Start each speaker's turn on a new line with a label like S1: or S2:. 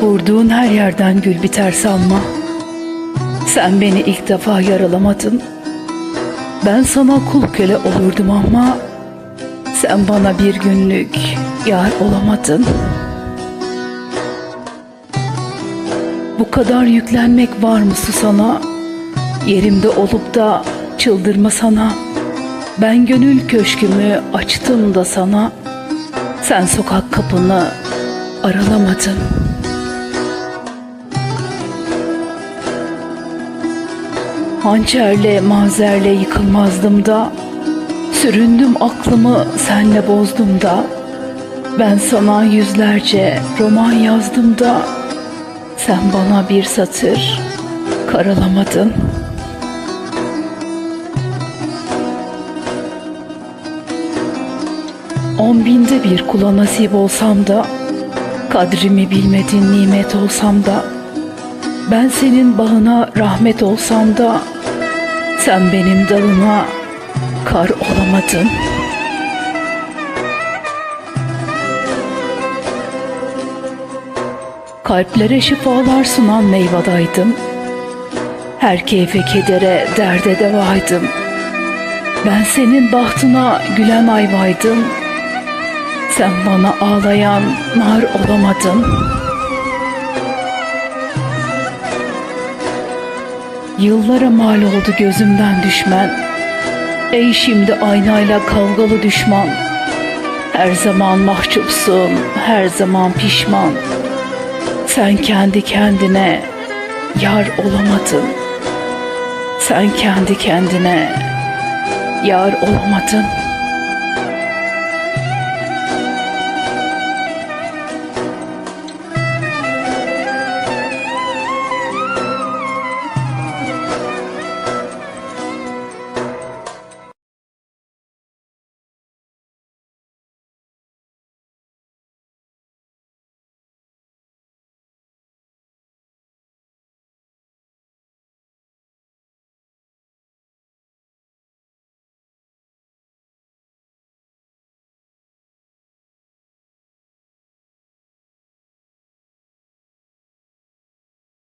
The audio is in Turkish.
S1: Vurduğun her yerden gül biter sanma. Sen beni ilk defa yaralamadın. Ben sana kul köle olurdum ama sen bana bir günlük yar olamadın. Kadar yüklenmek var mı sana? Yerimde olup da çıldırma sana. Ben gönül köşkümü açtım da sana. Sen sokak kapını aralamadın. Hançerle manzerle yıkılmazdım da Süründüm aklımı senle bozdum da Ben sana yüzlerce roman yazdım da Sen bana bir satır karalamadın On binde bir kula nasip olsam da Kadrimi bilmedin nimet olsam da ben senin bağına rahmet olsam da sen benim dalıma kar olamadın. Kalplere şifalar sunan meyvadaydım. Her keyfe kedere derde devaydım. Ben senin bahtına gülen ayvaydım. Sen bana ağlayan nar olamadın.'' Yıllara mal oldu gözümden düşmen Ey şimdi aynayla kavgalı düşman Her zaman mahcupsun, her zaman pişman Sen kendi kendine yar olamadın. Sen kendi kendine yar olamadın